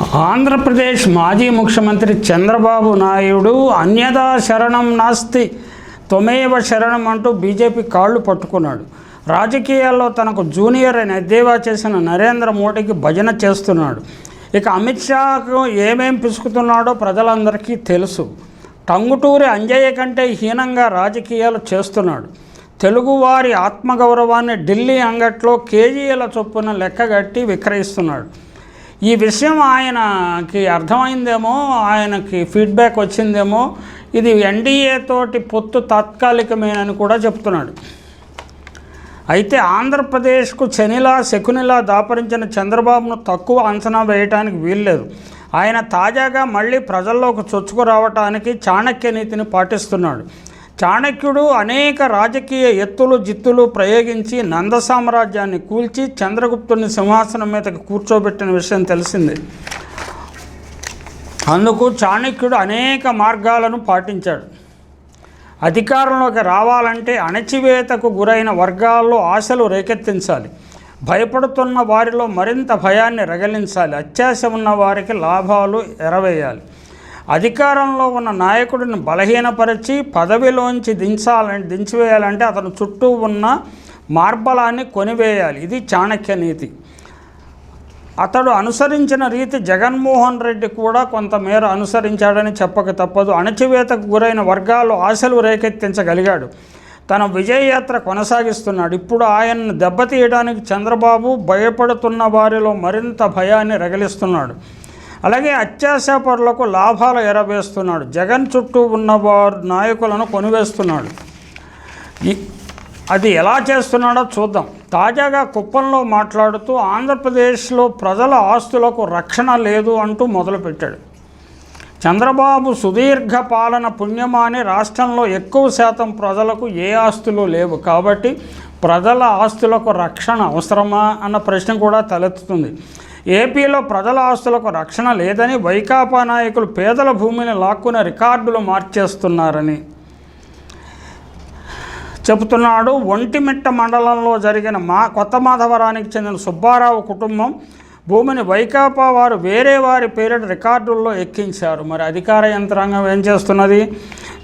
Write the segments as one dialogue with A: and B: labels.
A: ఆంధ్రప్రదేశ్ మాజీ ముఖ్యమంత్రి చంద్రబాబు నాయుడు అన్యదా శరణం నాస్తి తొమేవ శరణం అంటూ బీజేపీ కాళ్ళు పట్టుకున్నాడు. రాజకీయాల్లో తనకు జూనియర్ అని ఎద్దేవా చేసిన నరేంద్ర మోడీకి భజన చేస్తున్నాడు. ఇక అమిత్ షాకు ఏమేం పిసుకుతున్నాడో ప్రజలందరికీ తెలుసు. టంగుటూరి అంజయ్య కంటే హీనంగా రాజకీయాలు చేస్తున్నాడు. తెలుగువారి ఆత్మగౌరవాన్ని ఢిల్లీ అంగట్లో కేజీల చొప్పున లెక్కగట్టి విక్రయిస్తున్నాడు. ఈ విషయం ఆయనకి అర్థమైందేమో ఆయనకి ఫీడ్బ్యాక్ వచ్చిందేమో ఇది ఎన్డీఏ తోటి పొత్తు తాత్కాలికమేనని కూడా చెప్తున్నాడు. అయితే ఆంధ్రప్రదేశ్కు శనిలా శకునిలా దాపరించిన చంద్రబాబును తక్కువ అంచనా వేయటానికి వీల్లేదు. ఆయన తాజాగా మళ్ళీ ప్రజల్లోకి చొచ్చుకురావటానికి చాణక్య నీతిని పాటిస్తున్నాడు. చాణక్యుడు అనేక రాజకీయ ఎత్తులు జిత్తులు ప్రయోగించి నంద సామ్రాజ్యాన్ని కూల్చి చంద్రగుప్తుని సింహాసనం మీదకి కూర్చోబెట్టిన విషయం తెలిసిందే. అందుకు చాణక్యుడు అనేక మార్గాలను పాటించాడు. అధికారంలోకి రావాలంటే అణచివేతకు గురైన వర్గాల్లో ఆశలు రేకెత్తించాలి. భయపడుతున్న వారిలో మరింత భయాన్ని రగిలించాలి. అత్యాశ ఉన్న వారికి లాభాలు ఎరవేయాలి. అధికారంలో ఉన్న నాయకుడిని బలహీనపరిచి పదవిలోంచి దించాలని దించివేయాలంటే అతను చుట్టూ ఉన్న మార్బలాన్ని కొనివేయాలి. ఇది చాణక్య నీతి. అతడు అనుసరించిన రీతి జగన్మోహన్ రెడ్డి కూడా కొంతమేర అనుసరించాడని చెప్పక తప్పదు. అణచివేతకు గురైన వర్గాలు ఆశలు రేకెత్తించగలిగాడు. తన విజయయాత్ర కొనసాగిస్తున్నాడు. ఇప్పుడు ఆయన్ను దెబ్బతీయడానికి చంద్రబాబు భయపడుతున్న వారిలో మరింత భయాన్ని రగిలిస్తున్నాడు. అలాగే అత్యాశాపరులకు లాభాలు ఎరవేస్తున్నాడు. జగన్ చుట్టూ ఉన్న వారు నాయకులను కొనివేస్తున్నాడు. అది ఎలా చేస్తున్నాడో చూద్దాం. తాజాగా కుప్పంలో మాట్లాడుతూ ఆంధ్రప్రదేశ్లో ప్రజల ఆస్తులకు రక్షణ లేదు అంటూ మొదలుపెట్టాడు. చంద్రబాబు సుదీర్ఘ పాలన పుణ్యమాని రాష్ట్రంలో ఎక్కువ శాతం ప్రజలకు ఏ ఆస్తులు లేవు కాబట్టి ప్రజల ఆస్తులకు రక్షణ అవసరమా అన్న ప్రశ్న కూడా తలెత్తుతుంది. ఏపీలో ప్రజల ఆస్తులకు రక్షణ లేదని వైకాపా నాయకులు పేదల భూమిని లాక్కునే రికార్డులు మార్చేస్తున్నారని చెబుతున్నాడు. ఒంటిమిట్ట మండలంలో జరిగిన మా కొత్త మాధవరానికి చెందిన సుబ్బారావు కుటుంబం భూమిని వైకాపా వారు వేరే వారి పేరిట రికార్డుల్లో ఎక్కించారు. మరి అధికార యంత్రాంగం ఏం చేస్తున్నది?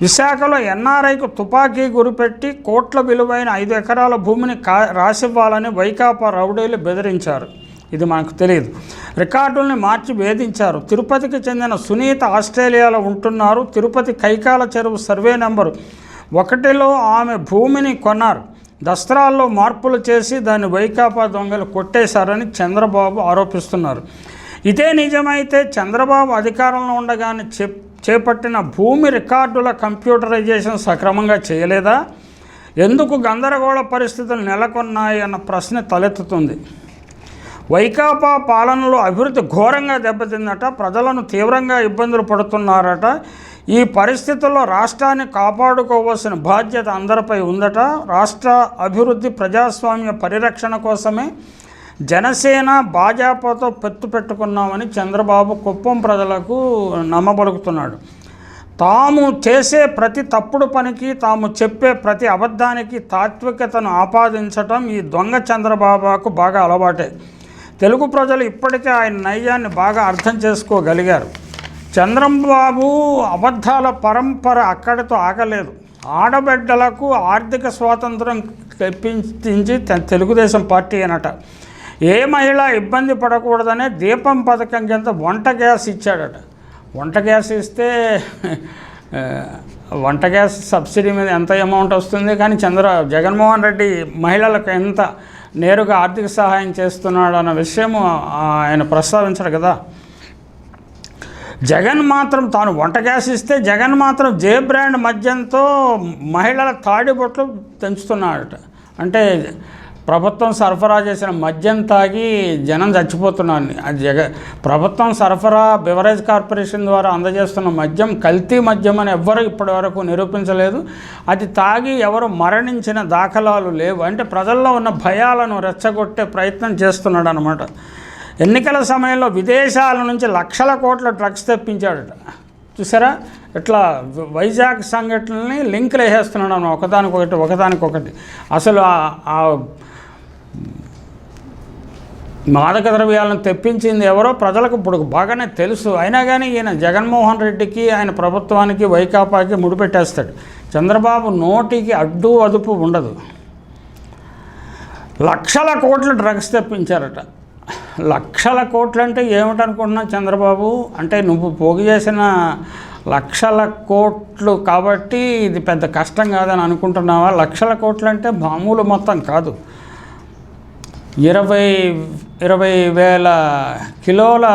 A: విశాఖలో ఎన్ఆర్ఐకు తుపాకీ గురిపెట్టి కోట్ల విలువైన ఐదు ఎకరాల భూమిని కా రాసివ్వాలని వైకాపా రౌడీలు బెదిరించారు. ఇది మనకు తెలియదు. రికార్డుల్ని మార్చి వేధించారు. తిరుపతికి చెందిన సునీత ఆస్ట్రేలియాలో ఉంటున్నారు. తిరుపతి కైకాల చెరువు సర్వే నెంబరు ఒకటిలో ఆమె భూమిని కొన్నారు. దసరాల్లో మార్పులు చేసి దాన్ని వైకాపా దొంగలు కొట్టేశారని చంద్రబాబు ఆరోపిస్తున్నారు. ఇదే నిజమైతే చంద్రబాబు అధికారంలో ఉండగానే చెప్ చేపట్టిన భూమి రికార్డుల కంప్యూటరైజేషన్ సక్రమంగా చేయలేదా? ఎందుకు గందరగోళ పరిస్థితులు నెలకొన్నాయి అన్న ప్రశ్న తలెత్తుతుంది. వైకాపా పాలనలో అభివృద్ధి ఘోరంగా దెబ్బతిందట ప్రజలను తీవ్రంగా ఇబ్బందులు పడుతున్నారట. ఈ పరిస్థితుల్లో రాష్ట్రాన్ని కాపాడుకోవాల్సిన బాధ్యత అందరిపై ఉందట. రాష్ట్ర అభివృద్ధి ప్రజాస్వామ్య పరిరక్షణ కోసమే జనసేన భాజపాతో పెత్తు పెట్టుకున్నామని చంద్రబాబు కుప్పం ప్రజలకు నమ్మబలుకుతున్నాడు. తాము చేసే ప్రతి తప్పుడు పనికి తాము చెప్పే ప్రతి అబద్ధానికి తాత్వికతను ఆపాదించటం ఈ దొంగ చంద్రబాబుకు బాగా అలవాటే. తెలుగు ప్రజలు ఇప్పటికే ఆయన నైజాన్ని బాగా అర్థం చేసుకోగలిగారు. చంద్రబాబు అబద్ధాల పరంపర అక్కడితో ఆగలేదు. ఆడబిడ్డలకు ఆర్థిక స్వాతంత్రం తెప్పించి తెలుగుదేశం పార్టీ అనట. ఏ మహిళ ఇబ్బంది పడకూడదనే దీపం పథకం కింద వంట గ్యాస్ ఇచ్చాడట. వంట గ్యాస్ ఇస్తే వంట గ్యాస్ సబ్సిడీ మీద ఎంత అమౌంట్ వస్తుంది? కానీ చంద్ర జగన్మోహన్ రెడ్డి మహిళలకు ఎంత నేరుగా ఆర్థిక సహాయం చేస్తున్నాడు అన్న విషయము ఆయన ప్రస్తావించడు కదా. జగన్ మాత్రం తాను వంట గ్యాస్ ఇస్తే జగన్ మాత్రం జే బ్రాండ్ మద్యంతో మహిళల తాడిబొట్లు పెంచుతున్నాడట అంటే ప్రభుత్వం సరఫరా చేసిన మద్యం తాగి జనం చచ్చిపోతున్నారు. అది జగ ప్రభుత్వం సరఫరా బెవరేజ్ కార్పొరేషన్ ద్వారా అందజేస్తున్న మద్యం కల్తీ మద్యం అని ఎవ్వరు ఇప్పటివరకు నిరూపించలేదు. అది తాగి ఎవరు మరణించిన దాఖలాలు లేవు. అంటే ప్రజల్లో ఉన్న భయాలను రెచ్చగొట్టే ప్రయత్నం చేస్తున్నాడు అనమాట ఎన్నికల సమయంలో విదేశాల నుంచి లక్షల కోట్ల డ్రగ్స్ తెప్పించాడట. చూసారా? ఇట్లా వైజాగ్ సంఘటనల్ని లింకులు వేసేస్తున్నాడు అన్న ఒకదానికొకటి ఒకదానికొకటి. అసలు ఆ మాదక ద్రవ్యాలను తెప్పించింది ఎవరో ప్రజలకు ఇప్పుడు బాగానే తెలుసు. అయినా కానీ ఈయన జగన్మోహన్ రెడ్డికి ఆయన ప్రభుత్వానికి వైకాపాకి ముడిపెట్టేస్తాడు. చంద్రబాబు నోటికి అడ్డు అదుపు ఉండదు. లక్షల కోట్ల డ్రగ్స్ తెప్పించారట. లక్షల కోట్లు అంటే ఏమిటనుకుంటున్నావు చంద్రబాబు? అంటే నువ్వు పోగు చేసిన లక్షల కోట్లు కాబట్టి ఇది పెద్ద కష్టం కాదని అనుకుంటున్నావా? లక్షల కోట్లు అంటే మామూలు మొత్తం కాదు. ఇరవై ఇరవై వేల కిలోల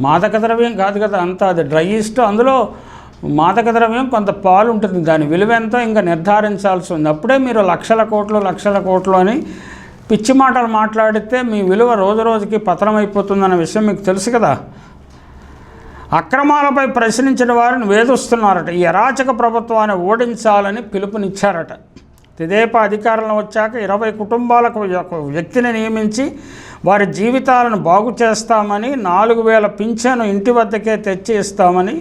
A: మాదక ద్రవ్యం కాదు కదా అంతా అది డ్రైయిస్ట్ అందులో మాదక ద్రవ్యం కొంత పాలు ఉంటుంది దాని విలువ ఎంతో ఇంకా నిర్ధారించాల్సి ఉంది. అప్పుడే మీరు లక్షల కోట్లు లక్షల కోట్లు అని పిచ్చి మాటలు మాట్లాడితే మీ విలువ రోజు రోజుకి పతనమైపోతుందన్న విషయం మీకు తెలుసు కదా. అక్రమాలపై ప్రశ్నించిన వారిని వేధిస్తున్నారట. ఈ అరాచక ప్రభుత్వాన్ని ఓడించాలని పిలుపునిచ్చారట. తెదేపా అధికారంలో వచ్చాక ఇరవై కుటుంబాలకు ఒక వ్యక్తిని నియమించి వారి జీవితాలను బాగు చేస్తామని నాలుగు వేల పింఛను ఇంటి వద్దకే తెచ్చి ఇస్తామని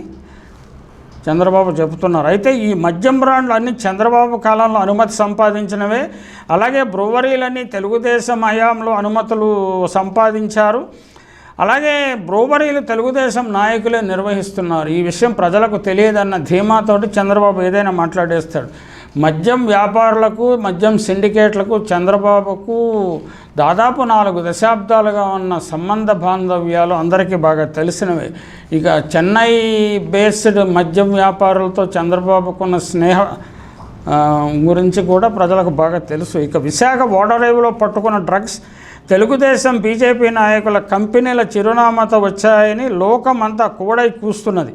A: చంద్రబాబు చెబుతున్నారు. అయితే ఈ మద్యం బ్రాండ్లు అన్నీ చంద్రబాబు కాలంలో అనుమతి సంపాదించినవే. అలాగే బ్రూవరీలన్నీ తెలుగుదేశం హయాంలో అనుమతులు సంపాదించారు. అలాగే బ్రూవరీలు తెలుగుదేశం నాయకులే నిర్వహిస్తున్నారు. ఈ విషయం ప్రజలకు తెలియదన్న ధీమాతోటి చంద్రబాబు ఏదైనా మాట్లాడేస్తాడు. మద్యం వ్యాపారులకు మద్యం సిండికేట్లకు చంద్రబాబుకు దాదాపు నాలుగు దశాబ్దాలుగా ఉన్న సంబంధ బాంధవ్యాలు అందరికీ బాగా తెలిసినవి. ఇక చెన్నై బేస్డ్ మద్యం వ్యాపారులతో చంద్రబాబుకున్న స్నేహ గురించి కూడా ప్రజలకు బాగా తెలుసు. ఇక విశాఖ ఓడరేవులో పట్టుకున్న డ్రగ్స్ తెలుగుదేశం బీజేపీ నాయకుల కంపెనీల చిరునామాతో వచ్చాయని లోకమంతా కూడై కూస్తున్నది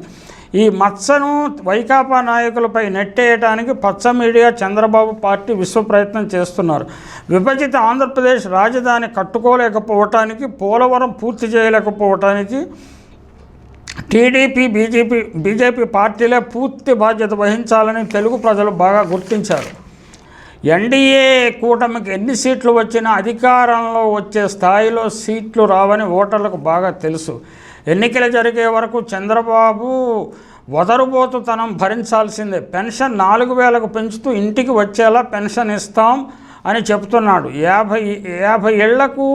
A: ఈ మత్సను వైకాపా నాయకులపై నెట్టేయటానికి పచ్చ మీడియా చంద్రబాబు పార్టీ విశ్వ ప్రయత్నం చేస్తున్నారు. విభజిత ఆంధ్రప్రదేశ్ రాజధాని కట్టుకోలేకపోవటానికి పోలవరం పూర్తి చేయలేకపోవటానికి టీడీపీ బీజేపీ బీజేపీ పార్టీలే పూర్తి బాధ్యత వహించాలని తెలుగు ప్రజలు బాగా గుర్తించారు. ఎన్డీఏ కూటమికి ఎన్ని సీట్లు వచ్చినా అధికారంలో వచ్చే స్థాయిలో సీట్లు రావని ఓటర్లకు బాగా తెలుసు. ఎన్నికలు జరిగే వరకు చంద్రబాబు వదరుబోతుతనం భరించాల్సిందే. పెన్షన్ నాలుగు వేలకు పెంచుతూ ఇంటికి వచ్చేలా పెన్షన్ ఇస్తాం అని చెప్తున్నాడు. యాభై యాభై ఏళ్ళకు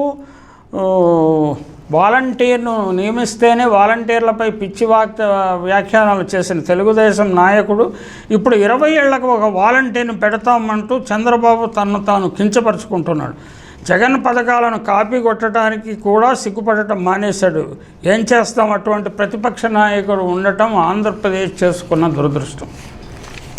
A: వాలంటీర్ను నియమిస్తేనే వాలంటీర్లపై పిచ్చి వాక్ వ్యాఖ్యానాలు చేసిన తెలుగుదేశం నాయకుడు ఇప్పుడు ఇరవై ఏళ్ళకు ఒక వాలంటీర్ను పెడతామంటూ చంద్రబాబు తనను తాను కించపరుచుకుంటున్నాడు. జగన్ పథకాలను కాపీ కొట్టడానికి కూడా సిగ్గుపడటం మానేశాడు. ఏం చేస్తాం? అటువంటి ప్రతిపక్ష నాయకుడు ఉండటం ఆంధ్రప్రదేశ్ చేసుకున్న దురదృష్టం.